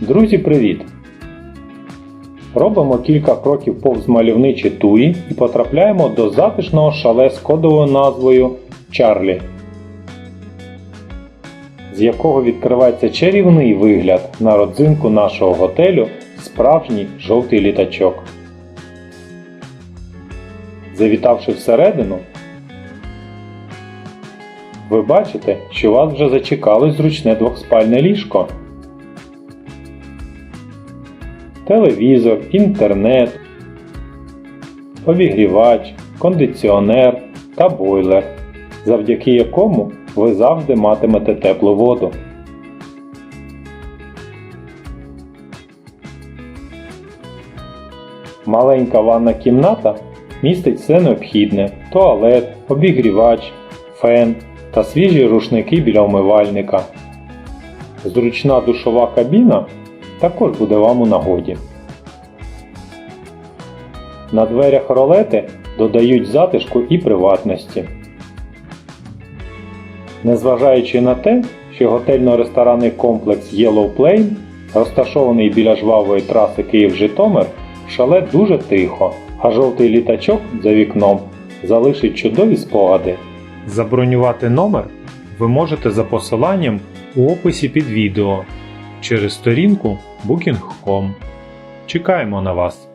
Друзі, привіт! Робимо кілька кроків повз мальовничі туї і потрапляємо до затишного шале з кодовою назвою Чарлі, з якого відкривається чарівний вигляд на родзинку нашого готелю справжній жовтий літачок. Завітавши всередину, ви бачите, що вас вже зачекало зручне двохспальне ліжко. Телевізор, інтернет, обігрівач, кондиціонер та бойлер, завдяки якому ви завжди матимете теплу воду. Маленька ванна кімната містить все необхідне: туалет, обігрівач, фен та свіжі рушники біля умивальника. Зручна душова кабіна також буде вам у нагоді. На дверях ролети додають затишку і приватності. Незважаючи на те, що готельно-ресторанний комплекс Yellow Plane розташований біля жвавої траси Київ-Житомир, в шале дуже тихо, а жовтий літачок за вікном залишить чудові спогади. Забронювати номер ви можете за посиланням у описі під відео через сторінку Booking.com. Чекаємо на вас!